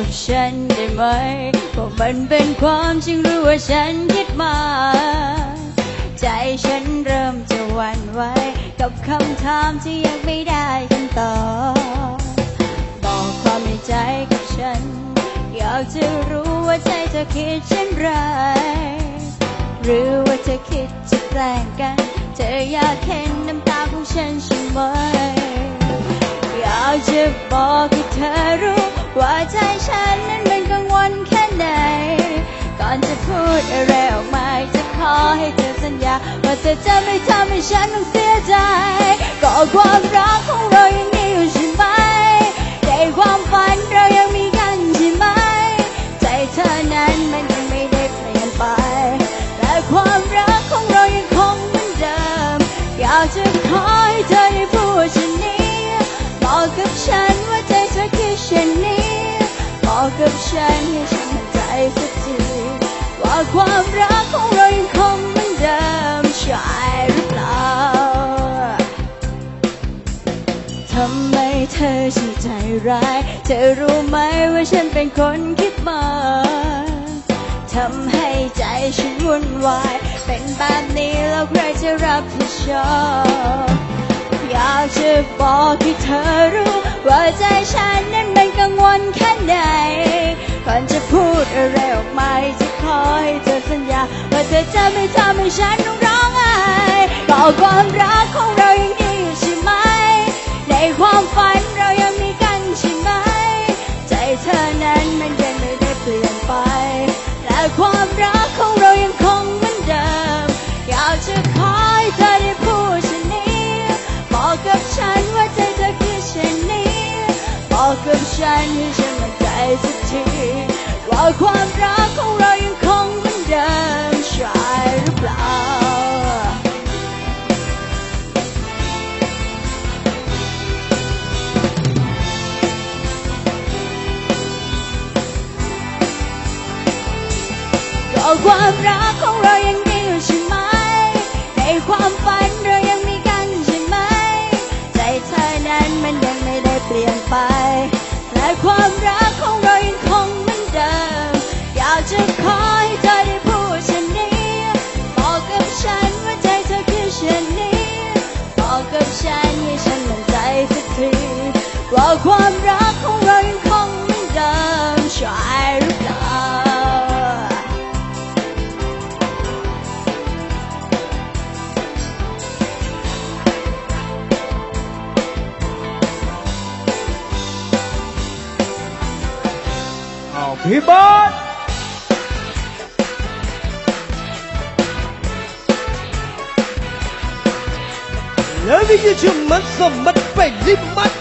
กับฉันได้ไหมเพราะมันเป็นความจริงรือว่าฉันคิดมาใจฉันเริ่มจะหวั่นไหวกับคำถามที่ยังไม่ได้คำตอบบอกความในใจกับฉัน อยากจะรู้ว่าใจเธอคิดเช่นไร หรือว่าเธอคิดจะแกล้งกัน เธออยากเห็นน้ำตาของฉันใช่ไหมอยากจะบอกให้เธอรู้ ว่าใจฉันนั้นมันกังวลแค่ไหน ก่อนจะพูดอะไรออกมาจะขอให้เธอสัญญา ว่าเธอจะไม่ทำให้ฉันต้องเสียใจ ก็ความรักของเรายังมีอยู่ใช่ไหมในความฝันเรายังมีกันใช่ไหม ใจเธอนั้นมันยังไม่ได้เปลี่ยนไป แต่ความรักของเรายังคงเหมือนเดิม อยากจะขอให้เธอได้พูดเช่นนี้บอกกับฉันว่าใจเธอคิดเช่นนี้ บอกกับฉันให้ฉันมั่นใจสักทีว่าความรักของเรายังคงเหมือนเดิมใช่หรือเปล่าทำไมเธอช่างใจร้าย เธอรู้ไหมว่าฉันเป็นคนคิดมากทำให้ใจฉันวุ่นวาย เป็นแบบนี้แล้วใครจะรับผิดชอบอยากจะบอกให้เธอรู้ว่าใจฉันนั้น งวลแค่ไหนก่อนจะพูดอะไรออกมาจะขอให้เธอสัญญาว่าเธอจะไม่ทำให้ฉันต้องร้องไห้บอกความรักของเราอย่างนี้ ฉันให้ฉันมั่นใจสักทีว่าความรักของเรายังคงเหมือนเดิมใช่หรือเปล่า ก็ความรักของเรายัง ว่าความรักของเรายังคงเหมือนเดิมใช่หรือเปล่าอ้าวพี่เบิร์ดแล้วนี่คือชุมมันสมบัติไปริมมัด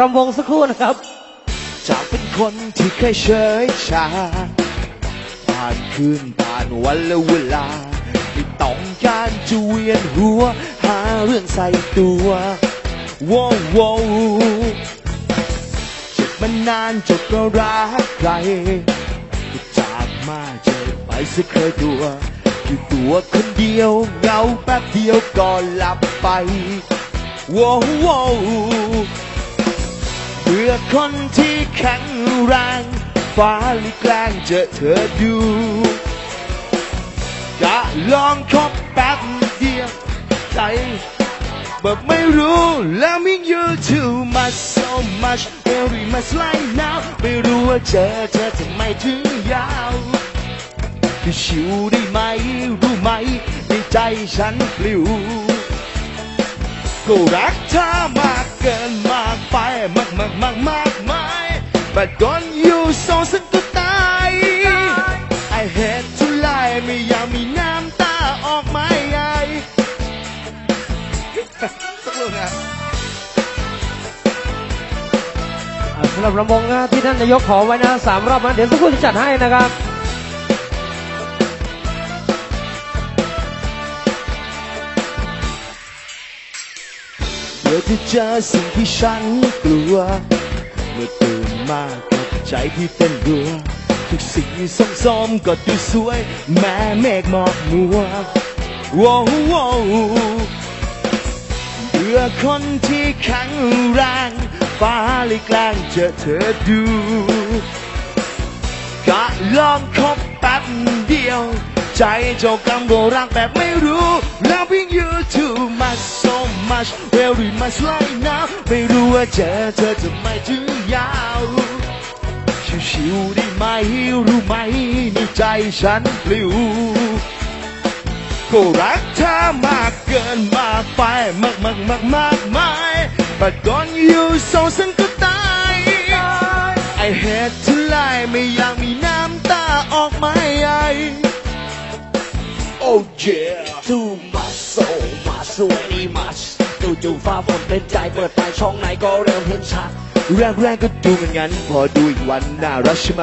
รำวงสักครู่นะครับ จากเป็นคนที่เคยเฉยชา ผ่านคืนผ่านวันและเวลาไม่ต้องการจะเวียนหัว หาเรื่องใส่ตัวว้าวว้าวเจ็บมานานจบก็รักใครก็จากมาเจอไปสักเคยตัวอยู่ตัวคนเดียวเงาแป๊บเดียวก็หลับไปว้าว เบื่อคนที่แข็งแรงฟ้าหรือแกล้งเจอเธอดูจะลองคบแป๊บเดียวใจแบบไม่รู้แล้ว mean you too much so much very much right now ไม่รู้ว่าเจอเธอทำไมถึงยาวคือชิวได้ไหม รู้ไหม ในใจฉันปลิวก็รักเธอมาก กินมากไปมากมากมากมากมาย but don't you so สักก็ตาย I hate to lie ไม่อยากมีน้ำตาออกไม่ไอสักลูกนะสำหรับรำวงนะที่ท่านนายกขอไว้นะสามรอบนะเดี๋ยวสักครู่จะจัดให้นะครับ เดี๋ยวจะเจอสิ่งที่ฉันกลัว เมื่อตื่นมากับใจที่เต้นรัว ทุกสิ่งส้มๆก็ดูสวย แม้เมฆหมอกมัวว้าวว้าวเบื่อคนที่แข็งแรงฟ้าเลยแกล้งเจอเธอดูก็ลองคบแป๊บเดียว ใจเจ้ากรรมก็รักแบบไม่รู้ Loving you too much so much very much right now ไม่รู้ว่าเจอเธอจะไม่ถึงยาวชิวๆได้ไหมรู้ไหมในใจฉันปลิวก็รักเธอมากเกินมากไปมากมากมากมากมาย but don't you so ฉันก็ตาย I hate to lie ไม่อยากมีน้ำตาออกมาไอ Oh yeah too much so much very much จู่ๆฟ้าฝนเป็นใจเปิดไฟช่องไหนก็เริ่มเห็นชัด แรกๆก็ดูกันงั้น พอดูอีกวันน่ารักใช่ไหม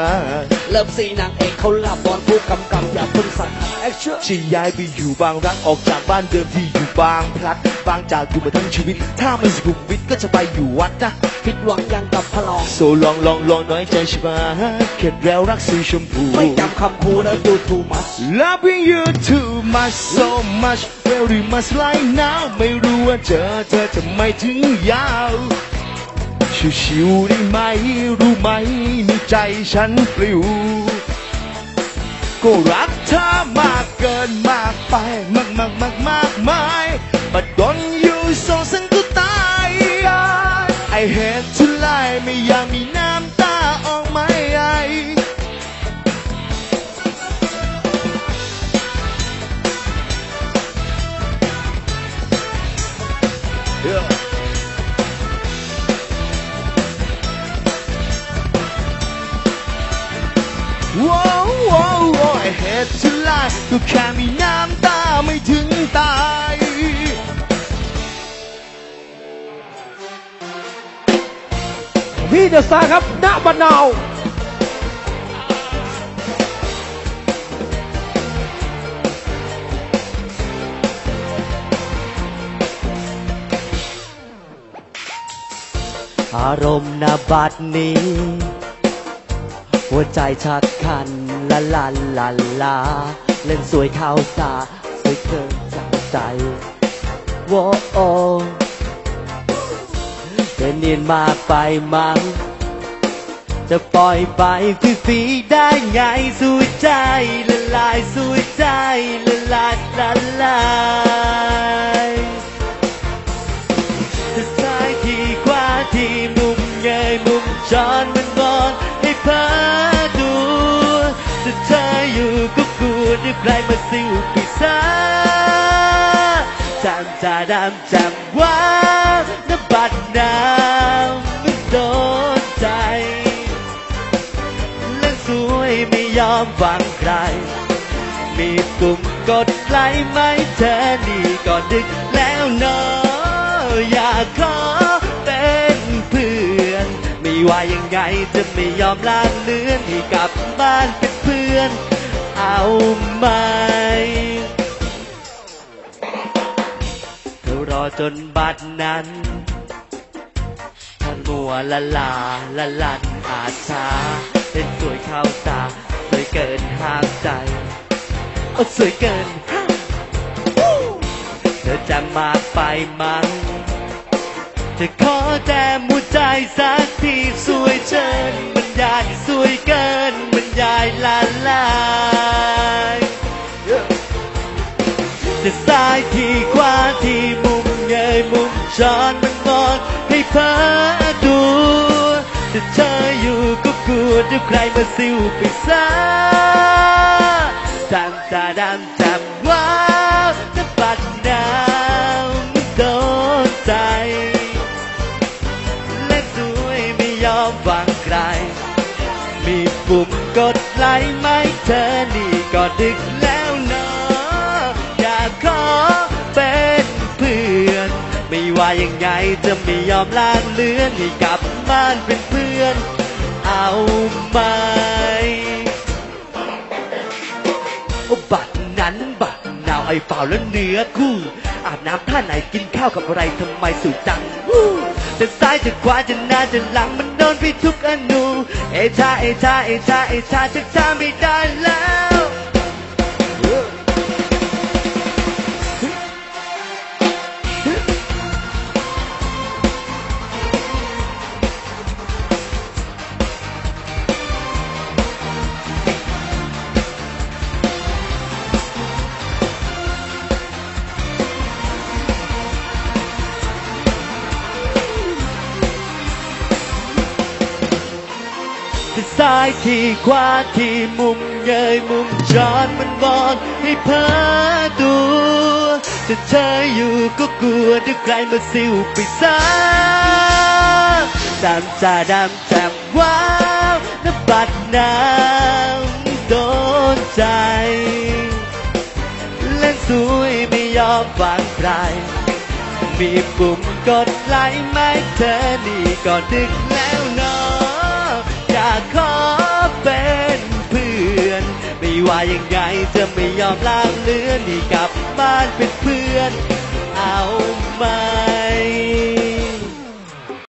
เริ่มสีนางเอกเขาหลับบอลผู้กำกับอย่าเพิ่งสั่งแอคชั่นที่ย้ายไปอยู่บางรักออกจากบ้านเดิมที่อยู่บางพลัดบางจากอยู่มาทั้งชีวิต ถ้าไม่สุขุมวิทก็จะไปอยู่วัดนะผิดหวังยังกับพลองโซลองลองลองน้อยใจใช่ไหมเข็ดแล้วรักสีชมพูไม่จำคำคูแล้วดู too much Loving you too much so much very much right now ไม่รู้ว่าเจอเธอจะไม่ถึงยาว ชิวๆได้ไหม รู้ไหมในใจฉันปลิว ก็รักเธอมากเกินมากไป มากมากมากมากมาย but don't you so ฉันก็ตาย I hate to lie ไม่อยากมีน้ำตาออกมไอ Yeah. Whoa, whoa, whoa, I hate to lie ก็แค่มีน้ำตาไม่ถึงตายพี่เดอะสตาร์ครับณบันนาวอารมณ์นาบัดนี้ หัวใจชักคันละลันลันลา เล่นสวยเข้าตาสวยเกินจากใจโวโอจะเนียนมาไปมั้งจะปล่อยไปฟรีได้ไงสวยใจละลายสวยใจละลายละลายจะซ้ายทีขวาทีมุมเงยมุมจอนมันบอน เพ้อดูจะเธออยู่ก็กูหรือใครมาสิวปีศาจจำจาดำจำว่าน้ำบัดน้ำมันโดนใจและสวยไม่ยอมฟังใคร มีปุ่มกดไลค์ไหมเธอนี่ก็ดึกแล้วเนอะอยากขอ ว่ายังไงจะไม่ยอมลาเลือนให้กลับบ้านเป็นเพื่อน เอาไหมเธอรอจนบัดนั้นท่านมัวละลาละลันอาชาเป็นสวยเข้าตาสวยเกินห้ามใจโอ้สวยเกิน เธอจะมาไปมั้ง จะขอแต่หัวใจสักทีสวยเชิญบรรยายสวยเกินบรรยายละลายจะซ้ายทีขวาทีมุมเงยมุมจอนมันมองให้เพ้อดูจะเธออยู่ก็กลัวเดี๋ยวใครมาซิวไปซะจำจาดำจำว่ ยอมฟังใครมีปุ่มกดไลค์ไหมเธอนี่ก็ดึกแล้วเนาะอยากขอเป็นเพื่อน ไม่ว่ายังไงจะไม่ยอมลางเลือนให้กลับบ้านเป็นเพื่อน เอาไหมบัตรนั้นบัตรนาวไอ้เปล่าแล้วเนื้อคู่อาบน้ำท่าไหนกินข้าวกับอะไรทำไมสูจังวู้ จะซ้ายจะขวาจะหน้าจะหลังมันโดนพี่ทุกอนูเอชาเอชาเอชาเอชาชักช้าไม่ได้แล้ว ซ้ายทีขวาทีมุมเงยมุมจอนมันบอกให้เพ้อตัวจะเธออยู่ก็กลัวเดี๋ยวใครมาซิวไปซะดำจ่าดำแจ่มว้าวน้ำบัดน้ำโดนใจ เล่นสวยไม่ยอมฟังใคร มีปุ่มกดไลค์ไหมเธอนี่ก็ดึกแล้วนะากขอเป็นเพื่อน ไม่ว่ายังไงจะไม่ยอมลางเลือนให้กลับบ้านเป็นเพื่อน เอาไหม